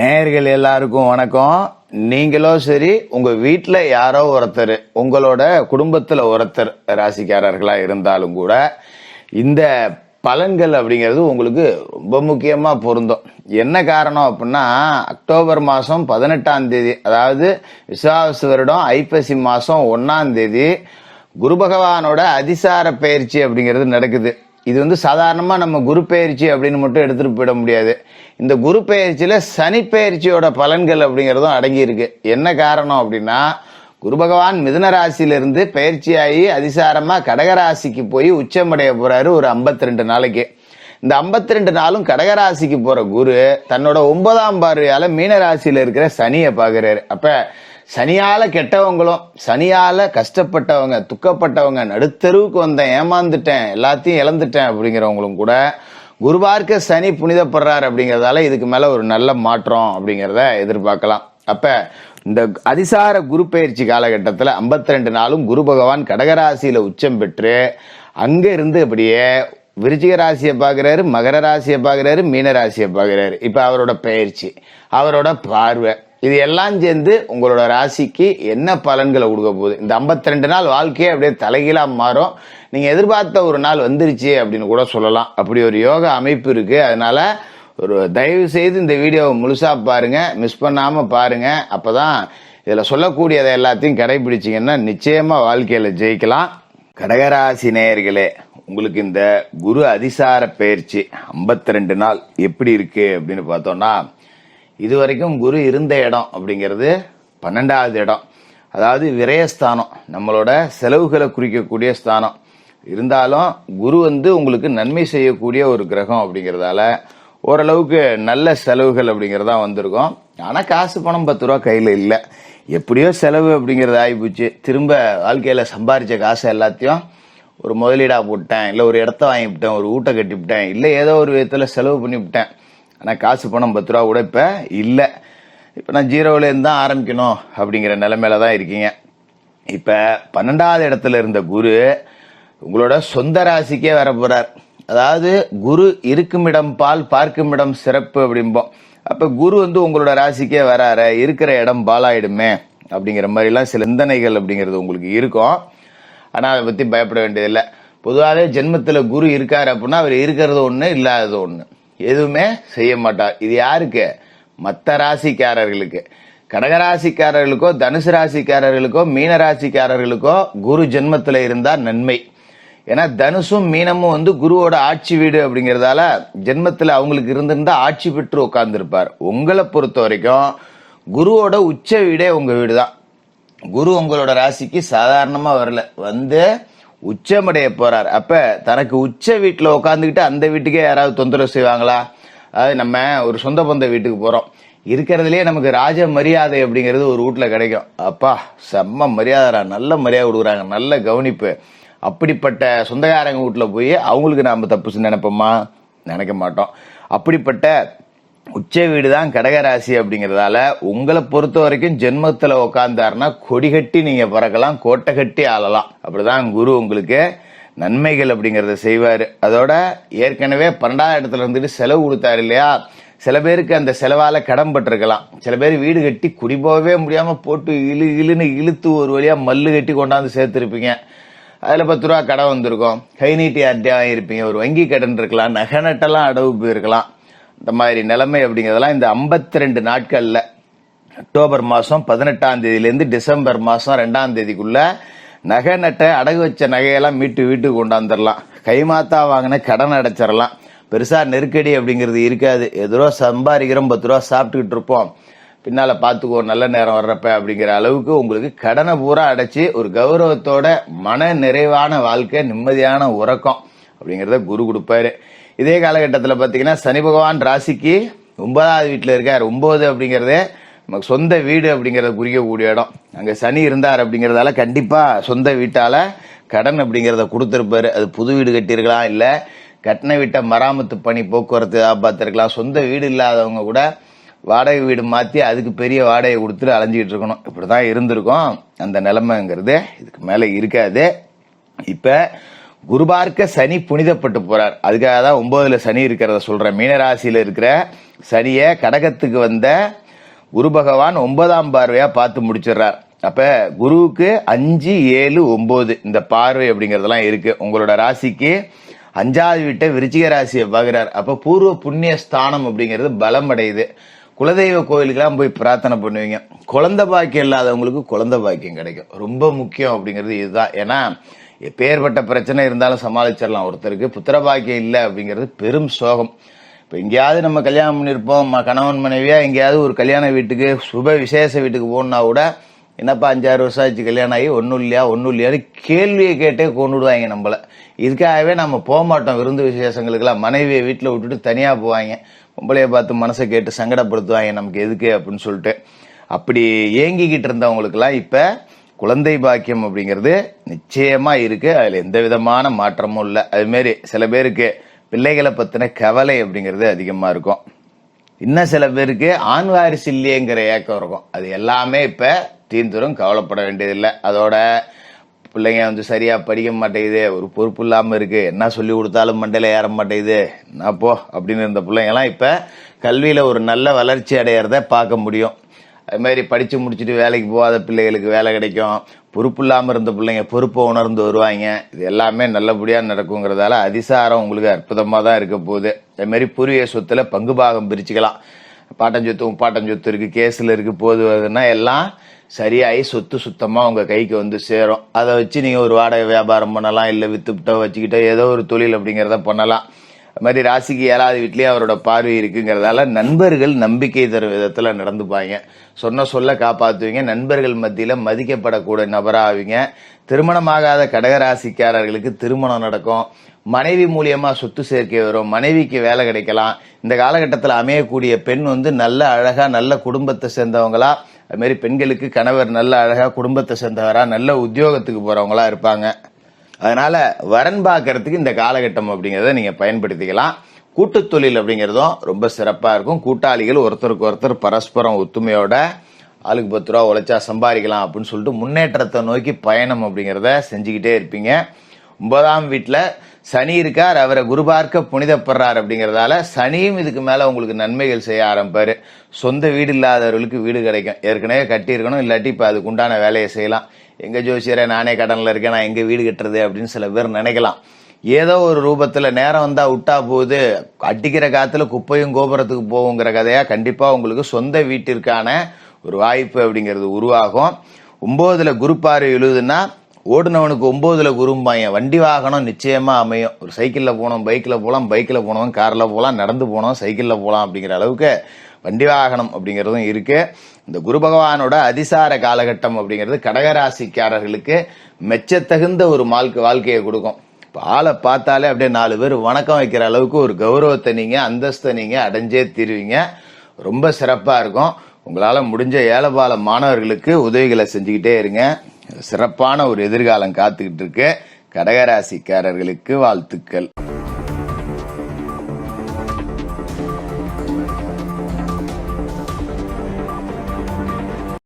நேயர்கள் எல்லாருக்கும் வணக்கம். நீங்களோ சரி உங்க வீட்டில் யாரோ ஒருத்தர் உங்களோட குடும்பத்தில் ஒருத்தர் ராசிக்காரர்களா இருந்தாலும் கூட இந்த பலன்கள் அப்படிங்கிறது உங்களுக்கு ரொம்ப முக்கியமாக பொருந்தும். என்ன காரணம் அப்படின்னா அக்டோபர் மாதம் பதினெட்டாம் தேதி அதாவது விசுவாச வருடம் ஐப்பசி மாதம் ஒன்றாம் தேதி குரு பகவானோட அதிசார பயிற்சி அப்படிங்கிறது நடக்குது. இது வந்து சாதாரணமாக நம்ம குரு பெயர்ச்சி அப்படின்னு மட்டும் எடுத்துட்டு போயிட முடியாது. இந்த குரு பெயர்ச்சியில் சனி பெயர்ச்சியோட பலன்கள் அப்படிங்கிறதும் அடங்கியிருக்கு. என்ன காரணம் அப்படின்னா குரு பகவான் மிதுன ராசியிலிருந்து பயிற்சியாகி அதிசாரமாக கடகராசிக்கு போய் உச்சமடைய போகிறாரு ஒரு 52 ரெண்டு நாளைக்கு. இந்த 52 ரெண்டு நாளும் கடகராசிக்கு போகிற குரு தன்னோட ஒன்பதாம் பார்வையால் மீனராசியில் இருக்கிற சனியை பார்க்குறாரு. அப்போ சனியால கெட்டவங்களும் சனியால கஷ்டப்பட்டவங்க துக்கப்பட்டவங்க நடுத்தருவுக்கு வந்தேன் ஏமாந்துட்டேன் எல்லாத்தையும் இழந்துட்டேன் அப்படிங்கிறவங்களும் கூட குருவார்க்க சனி புனிதப்படுறார் அப்படிங்கிறதால இதுக்கு மேல ஒரு நல்ல மாற்றம் அப்படிங்கிறத எதிர்பார்க்கலாம். அப்ப இந்த அதிசார குரு பயிற்சி காலகட்டத்தில் 52 ரெண்டு நாளும் குரு பகவான் கடகராசியில உச்சம் பெற்று அங்க இருந்து அப்படியே விருச்சிக ராசியை பார்க்குறாரு மகர ராசியை பார்க்குறாரு மீன ராசியை பார்க்குறாரு. இப்போ அவரோட பயிற்சி அவரோட பார்வை. இது எல்லாம் சேர்ந்து உங்களோட ராசிக்கு என்ன பலன்களை கொடுக்க போகுது? இந்த 52 ரெண்டு நாள் வாழ்க்கையே அப்படியே தலைகீழாக மாறும். நீங்கள் எதிர்பார்த்த ஒரு நாள் வந்துருச்சு அப்படின்னு கூட சொல்லலாம். அப்படி ஒரு யோக அமைப்பு இருக்குது அதனால் ஒரு தயவு செய்து இந்த வீடியோவை முழுசாக பாருங்கள் மிஸ் பண்ணாமல் பாருங்கள் அப்போ தான் இதில் சொல்லக்கூடியதை எல்லாத்தையும் கடைபிடிச்சிங்கன்னா நிச்சயமாக வாழ்க்கையில் ஜெயிக்கலாம். கடகராசி நேயர்களே உங்களுக்கு இந்த குரு அதிசார பயிற்சி 52 ரெண்டு நாள் எப்படி இருக்குது அப்படின்னு பார்த்தோன்னா இது வரைக்கும் குரு இருந்த இடம் அப்படிங்கிறது பன்னெண்டாவது இடம். அதாவது விரயஸ்தானம் நம்மளோட செலவுகளை குறிக்கக்கூடிய ஸ்தானம். இருந்தாலும் குரு வந்து உங்களுக்கு நன்மை செய்யக்கூடிய ஒரு கிரகம் அப்படிங்கிறதால ஓரளவுக்கு நல்ல செலவுகள் அப்படிங்கிறதா வந்திருக்கும். ஆனால் காசு பணம் பத்து ரூபா கையில் இல்லை. எப்படியோ செலவு அப்படிங்கிறது ஆகிப்போச்சு திரும்ப வாழ்க்கையில் சம்பாரித்த காசு எல்லாத்தையும் ஒரு முதலீடாக போட்டேன் இல்லை ஒரு இடத்த வாங்கிவிட்டேன் ஒரு ஊட்டை கட்டிவிட்டேன் இல்லை ஏதோ ஒரு விதத்தில் செலவு பண்ணிவிட்டேன். ஆனால் காசு பணம் பத்து ரூபா கூட இப்போ இல்லை. இப்போ நான் ஜீரோவிலேருந்து தான் ஆரம்பிக்கணும் அப்படிங்கிற நிலைமையில தான் இருக்கீங்க. இப்போ பன்னெண்டாவது இடத்துல இருந்த குரு உங்களோட சொந்த ராசிக்கே வர போகிறார் அதாவது குரு இருக்கும் இடம் பால் பார்க்கும் இடம் சிறப்பு அப்படிம்போம். அப்போ குரு வந்து உங்களோட ராசிக்கே வராரு. இருக்கிற இடம் பாலாயிடுமே அப்படிங்கிற மாதிரிலாம் சில சிந்தனைகள் அப்படிங்கிறது உங்களுக்கு இருக்கும். ஆனால் அதை பற்றி பயப்பட வேண்டியதில்லை. பொதுவாகவே ஜென்மத்தில் குரு இருக்கார் அப்படின்னா அவர் இருக்கிறது ஒன்று இல்லாதது ஒன்று எதுவுமே செய்ய மாட்டார் இது யாருக்கு? மற்ற ராசிக்காரர்களுக்கு. கடகராசிக்காரர்களுக்கோ தனுசு ராசிக்காரர்களுக்கோ மீன ராசிக்காரர்களுக்கோ குரு ஜென்மத்தில் இருந்தால் நன்மை. ஏன்னா தனுசும் மீனமும் வந்து குருவோட ஆட்சி வீடு அப்படிங்கிறதால ஜென்மத்தில் அவங்களுக்கு இருந்திருந்தா ஆட்சி பெற்று உட்கார்ந்துருப்பார். உங்களை பொறுத்த வரைக்கும் குருவோட உச்ச வீடே உங்கள் வீடு தான் குரு உங்களோட ராசிக்கு சாதாரணமாக வரல. வந்து உச்சமடைய போறார். அப்ப தனக்கு உச்ச வீட்டில் உட்காந்துக்கிட்டு அந்த வீட்டுக்கே யாராவது தொந்தரவு செய்வாங்களா? அதாவது நம்ம ஒரு சொந்த பந்த வீட்டுக்கு போறோம். இருக்கிறதுலயே நமக்கு ராஜ மரியாதை அப்படிங்கிறது ஒரு வீட்டில் கிடைக்கும். அப்பா செம்ம மரியாதைடா நல்ல மரியாதை கொடுக்குறாங்க நல்ல கவனிப்பு. அப்படிப்பட்ட சொந்தக்காரங்க வீட்டில் போய் அவங்களுக்கு நாம தப்பு நினைப்போமா? நினைக்க மாட்டோம். அப்படிப்பட்ட உச்ச வீடு தான் கடகராசி அப்படிங்கிறதால உங்களை பொறுத்த வரைக்கும் ஜென்மத்தில் உக்காந்தாருன்னா கொடி கட்டி நீங்க பறக்கலாம் கோட்டை கட்டி ஆளலாம். அப்படிதான் குரு உங்களுக்கு நன்மைகள் அப்படிங்கிறத செய்வார். அதோட ஏற்கனவே பன்னெண்டாவது இடத்துல இருந்துட்டு செலவு கொடுத்தாரு இல்லையா? சில பேருக்கு அந்த செலவால் கடன் பட்டிருக்கலாம். சில பேர் வீடு கட்டி குடி போகவே முடியாமல் போட்டு இழு இழுன்னு இழுத்து ஒரு வழியாக மல்லு கட்டி கொண்டாந்து சேர்த்துருப்பீங்க. அதில் பத்து ரூபா கடன் வந்திருக்கும். கை நீட்டி அட்டையாக இருப்பீங்க. ஒரு வங்கி கடன் இருக்கலாம். நகை நட்டெல்லாம் அடவு போயிருக்கலாம். இந்த மாதிரி நிலைமை அப்படிங்கிறதெல்லாம் இந்த 52 ரெண்டு நாட்கள்ல அக்டோபர் மாதம் பதினெட்டாம் தேதியிலேருந்து டிசம்பர் மாதம் ரெண்டாம் தேதிக்குள்ள நகை நட்டை அடகு வச்ச நகையெல்லாம் மீட்டு வீட்டுக்கு கொண்டாந்துடலாம் கைமாத்தா வாங்கின கடன் அடைச்சிடலாம் பெருசாக நெருக்கடி அப்படிங்கிறது இருக்காது. எதிரோ சம்பாதிக்கிறோம் பத்து ரூபா சாப்பிட்டுக்கிட்டு இருப்போம். பின்னால் பார்த்துக்கோ நல்ல நேரம் வர்றப்ப அப்படிங்கிற அளவுக்கு உங்களுக்கு கடனை பூரா அடைச்சி ஒரு கௌரவத்தோட மன நிறைவான வாழ்க்கை நிம்மதியான உறக்கம் அப்படிங்கிறத குரு கொடுப்பாரு. இதே காலகட்டத்தில் பார்த்தீங்கன்னா சனி பகவான் ராசிக்கு ஒன்பதாவது வீட்டில் இருக்கார். ஒம்பது அப்படிங்கிறதே நமக்கு சொந்த வீடு அப்படிங்கிறத குறிக்கக்கூடிய இடம். அங்கே சனி இருந்தார் அப்படிங்கிறதால கண்டிப்பாக சொந்த வீட்டால் கடன் அப்படிங்கிறத கொடுத்துருப்பாரு. அது புது வீடு கட்டியிருக்கலாம் இல்லை கட்டின வீட்டை மராமத்து பணி போக்குவரத்து பார்த்துருக்கலாம் சொந்த வீடு இல்லாதவங்க கூட வாடகை வீடு மாற்றி அதுக்கு பெரிய வாடகை கொடுத்துட்டு அலைஞ்சிக்கிட்டு இருக்கணும். இப்படி தான் இருந்திருக்கும். அந்த நிலைமைங்கிறது இதுக்கு மேலே இருக்காது. இப்போ குருபார்க்க சனி புனிதப்பட்டு போறார். அதுக்காக தான் ஒன்பதுல சனி இருக்கிறத சொல்றேன். மீனராசியில இருக்கிற சனியை கடகத்துக்கு வந்த குரு பகவான் ஒன்பதாம் பார்வையா பார்த்து முடிச்சிடுறார். அப்ப குருவுக்கு அஞ்சு ஏழு ஒன்பது இந்த பார்வை அப்படிங்கறதெல்லாம் இருக்கு. உங்களோட ராசிக்கு அஞ்சாவது வீட்டை விருச்சிக ராசியை பார்க்குறார். அப்ப பூர்வ புண்ணிய ஸ்தானம் அப்படிங்கிறது பலம் அடையுது. குலதெய்வ கோயிலுக்கெல்லாம் போய் பிரார்த்தனை பண்ணுவீங்க. குழந்தை பாக்கியம் இல்லாதவங்களுக்கு குழந்தை பாக்கியம் கிடைக்கும். ரொம்ப முக்கியம் அப்படிங்கிறது இதுதான். ஏன்னா எப்பேற்பட்ட பிரச்சனை இருந்தாலும் சமாளிச்சிடலாம். ஒருத்தருக்கு புத்திர பாக்கியம் இல்லை அப்படிங்கிறது பெரும் சோகம். இப்போ எங்கேயாவது நம்ம கல்யாணம் பண்ணியிருப்போம் ம- கணவன் மனைவியாக எங்கேயாவது ஒரு கல்யாண வீட்டுக்கு சுப விசேஷ வீட்டுக்கு போகணுன்னா கூட என்னப்பா அஞ்சாறு வருஷம் ஆச்சு கல்யாணம் ஆகி ஒன்றும் இல்லையா ஒன்றும் இல்லையான்னு கேள்வியை கேட்டே கொண்டு விடுவாங்க இதுக்காகவே நம்ம போக மாட்டோம் விருந்து விசேஷங்களுக்கெல்லாம். மனைவியை வீட்டில் விட்டுட்டு தனியாக போவாங்க. பொம்பளைய பார்த்து மனசை கேட்டு சங்கடப்படுத்துவாங்க நமக்கு எதுக்கு அப்படின்னு சொல்லிட்டு. அப்படி ஏங்கிக்கிட்டு இருந்தவங்களுக்கெல்லாம் இப்போ குழந்தை பாக்கியம் அப்படிங்கிறது நிச்சயமா இருக்கு. அதுல எந்த விதமான மாற்றமும் இல்லை. அது சில பேருக்கு பிள்ளைகளை பத்தின கவலை அப்படிங்கிறது அதிகமா இருக்கும். இன்னும் சில பேருக்கு ஆண் வாரிசு இல்லையேங்கிற ஏக்கம் இருக்கும். அது எல்லாமே இப்ப தீர்ந்துரும் கவலைப்பட வேண்டியதில்லை. அதோட பிள்ளைங்க வந்து சரியா படிக்க மாட்டேங்குது. ஒரு பொறுப்பு இல்லாம இருக்கு. என்ன சொல்லி கொடுத்தாலும் மண்டையில ஏற மாட்டேங்குது. என்ன போ? அப்படின்னு இருந்த பிள்ளைங்கலாம் இப்ப கல்வியில ஒரு நல்ல வளர்ச்சி அடையறத பார்க்க முடியும். அது மாதிரி படிச்சு முடிச்சுட்டு வேலைக்கு போகாத பிள்ளைகளுக்கு வேலை கிடைக்கும். பொறுப்பு இல்லாமல் இருந்த பிள்ளைங்க பொறுப்பை உணர்ந்து வருவாங்க. இது எல்லாமே நல்லபடியாக நடக்குங்கிறதால அதிசாரம் உங்களுக்கு அற்புதமாக தான் இருக்க போகுது. அதுமாரி மாதிரி பூர்வீக பங்கு பாகம் பிரிச்சுக்கலாம். பாட்டன் சொத்து முப்பாட்டன் சொத்து இருக்குது கேஸில் இருக்குது போது வருதுன்னா எல்லாம் சரியாகி சொத்து சுத்தமாக உங்கள் கைக்கு வந்து சேரும். அதை வச்சு நீங்கள் ஒரு வாடகை வியாபாரம் பண்ணலாம் இல்லை வித்துப்பிட்டோ வச்சுக்கிட்டோ ஏதோ ஒரு தொழில் அப்படிங்கிறத பண்ணலாம். அது மாதிரி ராசிக்கு ஏழாவது வீட்லேயே அவரோட பார்வை இருக்குங்கிறதால நண்பர்கள் நம்பிக்கை தரும் விதத்தில் நடந்துப்பாங்க. சொன்ன சொல்ல காப்பாற்றுவீங்க நண்பர்கள் மத்தியில் மதிக்கப்படக்கூடிய நபராவீங்க திருமணமாகாத கடகராசிக்காரர்களுக்கு திருமணம் நடக்கும். மனைவி மூலியமா சொத்து சேர்க்கை வரும். மனைவிக்கு வேலை கிடைக்கலாம். இந்த காலகட்டத்தில் அமையக்கூடிய பெண் வந்து நல்ல அழகா நல்ல குடும்பத்தை சேர்ந்தவங்களா. அதுமாரி பெண்களுக்கு கணவர் நல்ல அழகா குடும்பத்தை சேர்ந்தவரா நல்ல உத்தியோகத்துக்கு போறவங்களா இருப்பாங்க. அதனால வரன் பார்க்கறதுக்கு இந்த காலகட்டம் அப்படிங்கறத நீங்க பயன்படுத்திக்கலாம். கூட்டு தொழில் அப்படிங்கிறதும் ரொம்ப சிறப்பா இருக்கும். கூட்டாளிகள் ஒருத்தருக்கு ஒருத்தர் பரஸ்பரம் ஒத்துமையோட ஆளுக்கு பத்து ரூபா உழைச்சா சம்பாதிக்கலாம் அப்படின்னு சொல்லிட்டு முன்னேற்றத்தை நோக்கி பயணம் அப்படிங்கிறத செஞ்சுக்கிட்டே இருப்பீங்க. ஒன்பதாம் வீட்டில் சனி இருக்கார் அவரை குருபார்க்க புனிதப்படுறார் அப்படிங்கிறதால சனியும் இதுக்கு மேலே உங்களுக்கு நன்மைகள் செய்ய ஆரம்பிப்பார். சொந்த வீடு இல்லாதவர்களுக்கு வீடு கிடைக்கும். ஏற்கனவே கட்டியிருக்கணும் இல்லாட்டி இப்போ அதுக்கு உண்டான வேலையை செய்யலாம். எங்கள் ஜோசியரை நானே கடனில் இருக்கேன் நான் எங்கே வீடு கட்டுறது அப்படின்னு சில பேர் நினைக்கலாம். ஏதோ ஒரு ரூபத்தில் நேரம் வந்தால் விட்டா போகுது அடிக்கிற காத்துல குப்பையும் கோபுரத்துக்கு போகுங்கிற கதையாக கண்டிப்பாக உங்களுக்கு சொந்த வீட்டிற்கான ஒரு வாய்ப்பு அப்படிங்கிறது உருவாகும். ஒம்போதில் குரு பார்வை எழுதுன்னா ஓடுனவனுக்கு ஒம்போதில் குரும்பாங்க வண்டி வாகனம் நிச்சயமா அமையும். ஒரு சைக்கிளில் போனோம் பைக்கில் போகலாம் பைக்கில் போனவன் காரில் போகலாம் நடந்து போனோம் சைக்கிளில் போகலாம் அப்படிங்கிற அளவுக்கு வண்டி வாகனம் அப்படிங்கிறதும் இருக்கு. இந்த குரு பகவானோட அதிசார காலகட்டம் அப்படிங்கிறது கடகராசிக்காரர்களுக்கு மெச்சத்தகுந்த ஒரு வாழ்க்கை வாழ்க்கையை கொடுக்கும். இப்போ ஆளை பார்த்தாலே அப்படியே நாலு பேர் வணக்கம் வைக்கிற அளவுக்கு ஒரு கௌரவத்தை நீங்கள் அந்தஸ்தை நீங்கள் அடைஞ்சே தீருவீங்க. ரொம்ப சிறப்பாக இருக்கும். உங்களால் முடிஞ்ச ஏழைபால மாணவர்களுக்கு உதவிகளை செஞ்சுக்கிட்டே இருங்க. சிறப்பான ஒரு எதிர்காலம் காத்துக்கிட்டு இருக்கு. கடகராசிக்காரர்களுக்கு வாழ்த்துக்கள்.